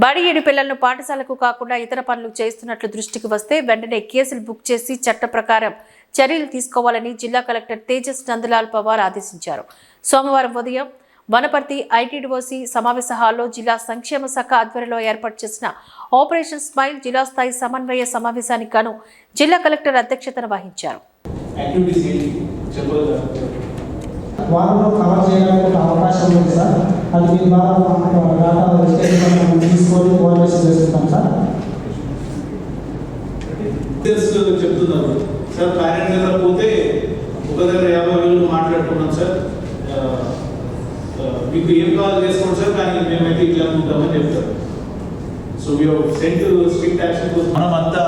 బడి ఏడు పిల్లలను పాఠశాలకు కాకుండా ఇతర పనులు చేస్తున్నట్లు దృష్టికి వస్తే వెంటనే కేసులు బుక్ చేసి చట్ట ప్రకారం చర్యలు తీసుకోవాలని జిల్లా కలెక్టర్ తేజస్ నందలాల్ పవార్ ఆదేశించారు. సోమవారం ఉదయం వనపర్తి ఐటీడీఓసి సమావేశ హాల్లో జిల్లా సంక్షేమ శాఖ ఆధ్వర్యంలో ఏర్పాటు చేసిన ఆపరేషన్ స్మైల్ జిల్లా స్థాయి సమన్వయ సమావేశానికి గాను జిల్లా కలెక్టర్ అధ్యక్షతన వహించారు. వారంలో కవర్ చేయడానికి అవకాశం ఉంది సార్. అది మీ ద్వారా డేటా తీసుకొని కోఆర్డినేషన్ చేసుకుంటాం సార్. చెప్తున్నారు. సార్ పేరెంట్ దగ్గర పోతే ఒక దగ్గర యాభై వేలు మాట్లాడుకున్నాం సార్. మీకు ఏం కాల్ చేసుకోండి సార్ కానీ మేమైతే ఇట్లా ఉంటామని చెప్తారు so we sent strict action మనం అంతా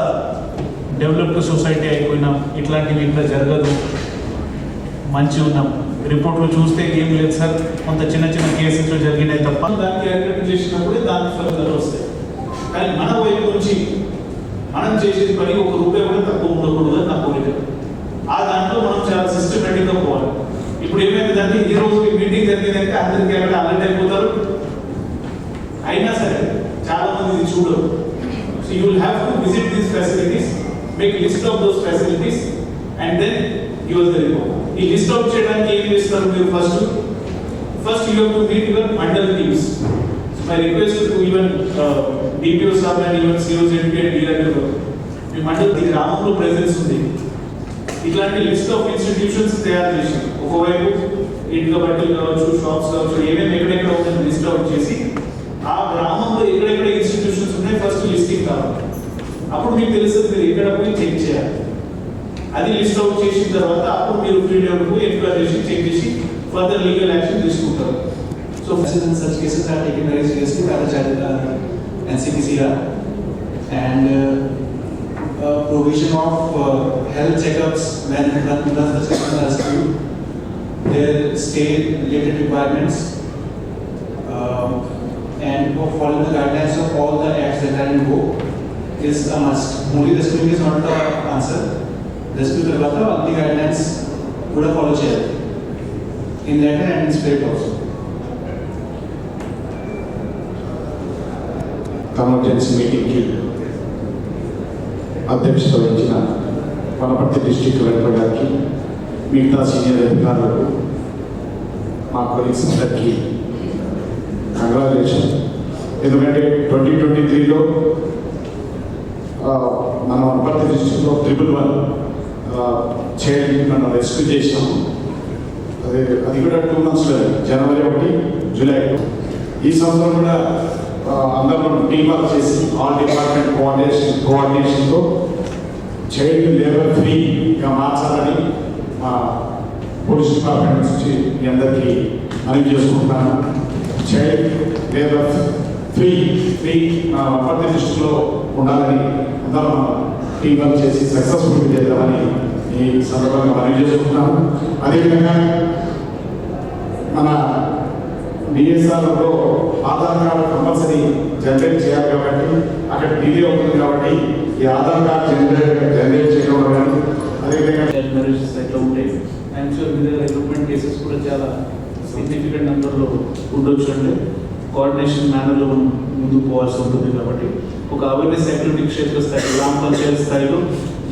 డెవలప్డ్ సొసైటీ అయిపోయినాం. ఇట్లాంటివి ఇంకా జరగదు. మంచి ఉన్నాం. రిపోర్ట్లు చూస్తే ఏం లేదు సార్. కొంత చిన్న చిన్న కేసెస్లో జరిగినాయి తప్ప. దానికి అడ్మిట్ చేసినప్పుడే దాని ఫలితాలు వస్తాయి. కానీ మన వైపు నుంచి మనం చేసేది పని ఒక రూపాయి కూడా తక్కువ ఉండకూడదు అని నా కోరిక. ఆ దాంట్లో మనం చాలా సిస్టమేటిక్గా పోవాలి. ఇప్పుడు ఏమైందంటే ఈ రోజు మీటింగ్ జరిగిందంటే అందరికీ అక్కడ అలర్ట్ అయిపోతారు. అయినా సరే చాలా మంది ఇది చూడరు. So you will have to visit these facilities make list of those facilities and then give the report ఈ లిస్ట్ అవుట్ చేయడానికి ఏం చేస్తారు మీరు first first you to meet your mandal teams my request to even DPO sir and even COs MP and మీ మండల్ ఈ గ్రామంలో presence ఉంది. ఇట్లాంటి list of institutions తయారు చేసి ఒకవైపు ఇంట్లో బట్టలు కావచ్చు షాప్స్ కావచ్చు ఏమేమి ఎక్కడెక్కడ ఉందని లిస్ట్ అవుట్ చేసి ఆ గ్రామంలో ఎక్కడెక్కడ ఇన్స్టిట్యూషన్స్ ఉన్నాయి ఫస్ట్ లిస్టింగ్ కావాలి. అప్పుడు మీకు తెలుస్తుంది మీరు ఎక్కడ పోయి చెక్ చేయాలి. అది లిస్ట్ అవుట్ చేసిన తర్వాత అప్పుడు మీరు ఫీల్డ్ పోయి ఎంక్వైరీ చేసి చెక్ చేసి ఫర్దర్ లీగల్ యాక్షన్ తీసుకుంటారు So in such cases are taken very seriously by the child uh, NCPCR and uh, uh, provision of uh, health checkups when when when the children are school, their state related requirements um, and for following the guidelines of all the acts that are in vogue is a must. Only rescuing is not the answer. Rescue తర్వాత అన్ని guidelines కూడా follow చేయాలి. In letter and in spirit also convergence మీటింగ్కి అధ్యక్షత వహించిన Wanaparthy district collector గారికి మిగతా senior అధికారులకు మా కొలీగ్స్ అందరికీ కంగ్రాచులేషన్ ఎందుకంటే ట్వంటీ ట్వంటీ త్రీలో మన వనపర్తి డిస్టిక్లో ట్రిపుల్ వన్ చేయడానికి మనం రెస్క్యూ చేసినాము అది అది కూడా టూ మంత్స్లో జనవరి ఒకటి జూలై ఈ సంవత్సరం కూడా అందరం అందరూ టీమ్ వర్క్ చేసి ఆల్ డిపార్ట్మెంట్ కోఆర్డినేషన్ కోఆర్డినేషన్తో చైల్డ్ లేబర్ ఫ్రీగా మార్చాలని మా పోలీస్ డిపార్ట్మెంట్ నుంచి మీ అందరికీ మనం చేసుకుంటున్నాను. చైల్డ్ లేబర్ ఫ్రీ ఫ్రీ ప్రతి దృష్టిలో ఉండాలని అందరం టీమ్ వర్క్ చేసి సక్సెస్ఫుల్ చేద్దామని ఈ సందర్భంగా మనవి చేసుకుంటున్నాము అదేవిధంగా మన డిఎస్ఆర్లో ఆధార్ కార్డు కంపల్సరీ జనరేట్ చేయాలి కాబట్టి అక్కడ డిలే అవుతుంది కాబట్టి ఈ ఆధార్ కార్డు జనరేట్ జనరేట్ చేయడం కానీ అదేవిధంగా మ్యారేజెస్ ఎట్లా ఉంటాయి ఐఎమ్ షూర్ మీ దగ్గర రిక్రూట్మెంట్ కేసెస్ కూడా చాలా సిగ్నిఫికెంట్ నెంబర్లో ఉండొచ్చు అండి కోఆర్డినేషన్ మేనర్లో మనం ముందుకు పోవాల్సి ఉంటుంది కాబట్టి ఒక అవేర్నెస్ యాక్టివిటీ క్షేత్ర స్థాయి గ్రామ పంచాయతీ స్థాయిలో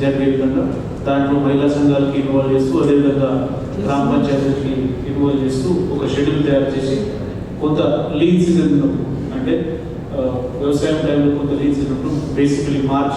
జరిగే విధంగా దాంట్లో మహిళా సంఘాలకి ఇన్వాల్వ్ చేస్తూ అదేవిధంగా గ్రామ పంచాయతీకి ఇన్వాల్వ్ చేస్తూ ఒక షెడ్యూల్ తయారు చేసి కొంత లీన్ సీజన్ అంటే వ్యవసాయం టైంలో కొంత లీన్ సీజన్ ఉన్నప్పుడు బేసికలీ మార్చ్